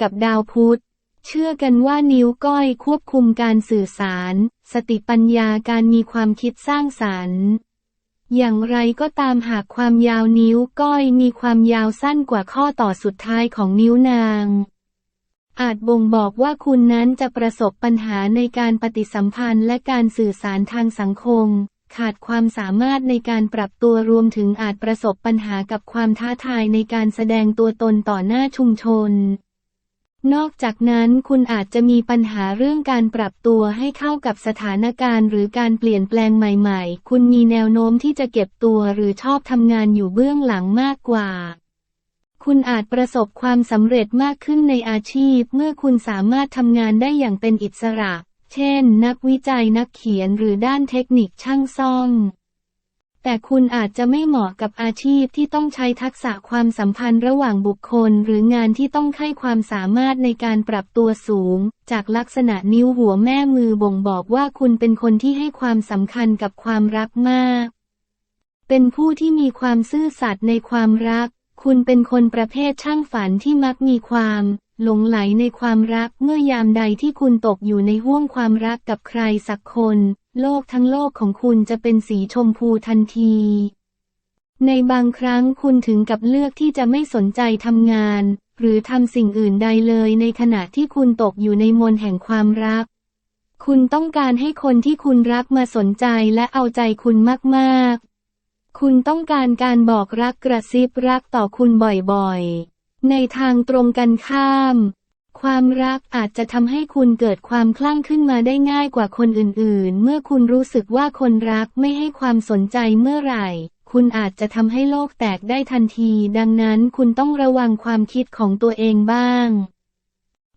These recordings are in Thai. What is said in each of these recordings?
กับดาวพุธ เชื่อกันว่านิ้วก้อยควบคุมการสื่อสาร สติปัญญาการมีความคิดสร้างสรรค์ อย่างไรก็ตามหากความยาวนิ้วก้อยมีความยาวสั้นกว่าข้อต่อสุดท้ายของนิ้วนางอาจบ่งบอกว่าคุณนั้นจะประสบปัญหาในการปฏิสัมพันธ์และการสื่อสารทางสังคม ขาดความสามารถในการปรับตัวรวมถึงอาจประสบปัญหากับความท้าทายในการแสดงตัวตนต่อหน้าชุมชน นอกจากนั้นคุณอาจจะมีปัญหาเรื่องการปรับตัวให้เข้ากับสถานการณ์ หรือการเปลี่ยนแปลงใหม่ๆ คุณมีแนวโน้มที่จะเก็บตัวหรือชอบทำงานอยู่เบื้องหลังมากกว่า คุณอาจประสบความสำเร็จมากขึ้นในอาชีพ เมื่อคุณสามารถทำงานได้อย่างเป็นอิสระ เช่น นักวิจัยนักเขียนหรือด้านเทคนิคช่างซ่อม แต่คุณอาจจะไม่เหมาะกับอาชีพที่ต้องใช้ทักษะความสัมพันธ์ระหว่างบุคคล หรืองานที่ต้องใช้ความสามารถในการปรับตัวสูง จากลักษณะนิ้วหัวแม่มือบ่งบอกว่าคุณเป็นคนที่ให้ความสำคัญกับความรักมาก เป็นผู้ที่มีความซื่อสัตย์ในความรัก คุณเป็นคนประเภทช่างฝันที่มักมีความหลงไหลในความรักเมื่อยามใดที่คุณตกอยู่ในห่วงความรักกับใครสักคนโลกทั้งโลกของคุณจะเป็นสีชมพูทันที ในบางครั้งคุณถึงกับเลือกที่จะไม่สนใจทำงาน หรือทำสิ่งอื่นใดเลยในขณะที่คุณตกอยู่ในมนแห่งความรัก คุณต้องการให้คนที่คุณรักมาสนใจและเอาใจคุณมากๆ คุณต้องการการบอกรักกระซิบรักต่อคุณบ่อยๆ ในทางตรงกันข้าม ความรักอาจจะทำให้คุณเกิดความคลั่งขึ้นมาได้ง่ายกว่าคนอื่นๆ เมื่อคุณรู้สึกว่าคนรักไม่ให้ความสนใจเมื่อไหร่ คุณอาจจะทำให้โลกแตกได้ทันที ดังนั้นคุณต้องระวังความคิดของตัวเองบ้าง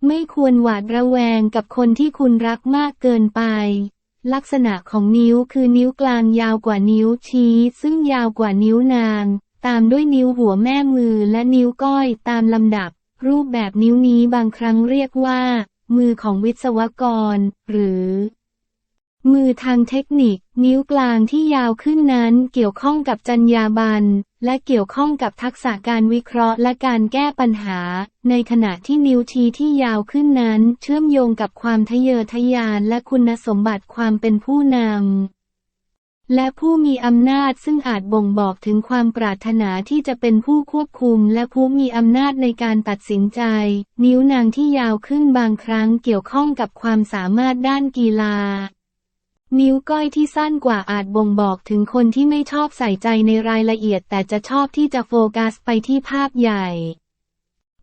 ไม่ควรหวาดระแวงกับคนที่คุณรักมากเกินไป ลักษณะของนิ้วคือนิ้วกลางยาวกว่านิ้วชี้ ซึ่งยาวกว่านิ้วนาง ตามด้วยนิ้วหัวแม่มือและนิ้วก้อยตามลำดับ รูปแบบนิ้วนี้บางครั้งเรียกว่า มือของวิศวกร หรือ มือทางเทคนิค นิ้วกลางที่ยาวขึ้นนั้นเกี่ยวข้องกับจรรยาบรรณและเกี่ยวข้องกับทักษะการวิเคราะห์และการแก้ปัญหา ในขณะที่นิ้วชี้ที่ยาวขึ้นนั้น เชื่อมโยงกับความทะเยอทะยานและคุณสมบัติความเป็นผู้นำ และผู้มีอำนาจซึ่งอาจบ่งบอกถึงความปรารถนาที่จะเป็นผู้ควบคุม และผู้มีอำนาจในการตัดสินใจ นิ้วนางที่ยาวขึ้นบางครั้งเกี่ยวข้องกับความสามารถด้านกีฬา นิ้วก้อยที่สั้นกว่าอาจบ่งบอกถึงคนที่ไม่ชอบใส่ใจในรายละเอียด แต่จะชอบที่จะโฟกัสไปที่ภาพใหญ่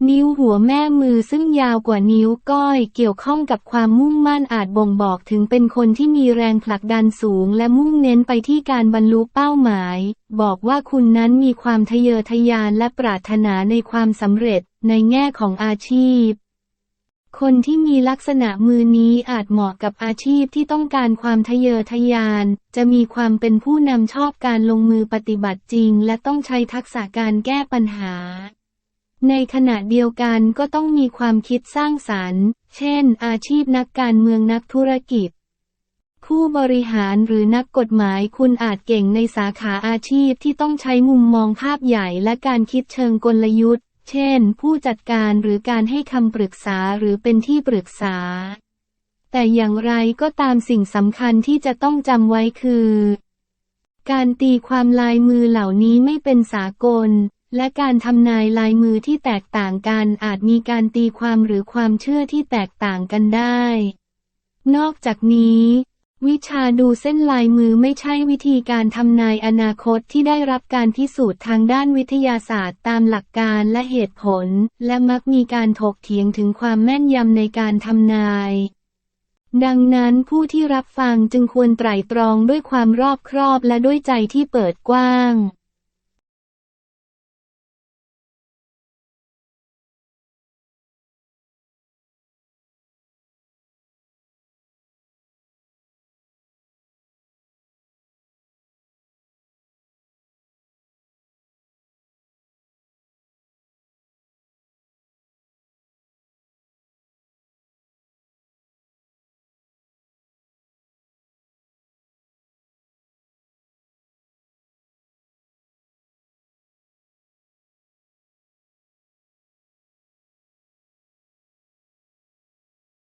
นิ้วหัวแม่มือซึ่งยาวกว่านิ้วก้อยเกี่ยวข้องกับความมุ่งมั่นอาจบ่งบอกถึงเป็นคนที่มีแรงผลักดันสูง และมุ่งเน้นไปที่การบรรลุเป้าหมาย บอกว่าคุณนั้นมีความทะเยอทะยานและปรารถนาในความสำเร็จในแง่ของอาชีพ คนที่มีลักษณะมือนี้อาจเหมาะกับอาชีพที่ต้องการความทะเยอทะยาน จะมีความเป็นผู้นำชอบการลงมือปฏิบัติจริง และต้องใช้ทักษะการแก้ปัญหา ในขณะเดียวกันก็ต้องมีความคิดสร้างสรรค์ เช่น อาชีพนักการเมืองนักธุรกิจ ผู้บริหารหรือนักกฎหมายคุณอาจเก่งในสาขาอาชีพที่ต้องใช้มุมมองภาพใหญ่และการคิดเชิงกลยุทธ์ เช่น ผู้จัดการหรือการให้คำปรึกษาหรือเป็นที่ปรึกษา แต่อย่างไรก็ตามสิ่งสำคัญที่จะต้องจำไว้คือ การตีความลายมือเหล่านี้ไม่เป็นสากล และการทำนายลายมือที่แตกต่างกันอาจมีการตีความหรือความเชื่อที่แตกต่างกันได้ นอกจากนี้ วิชาดูเส้นลายมือไม่ใช่วิธีการทำนายอนาคตที่ได้รับการพิสูจน์ทางด้านวิทยาศาสตร์ตามหลักการและเหตุผล และมักมีการถกเถียงถึงความแม่นยำในการทำนายดังนั้นผู้ที่รับฟังจึงควรไตร่ตรองด้วยความรอบครอบและด้วยใจที่เปิดกว้าง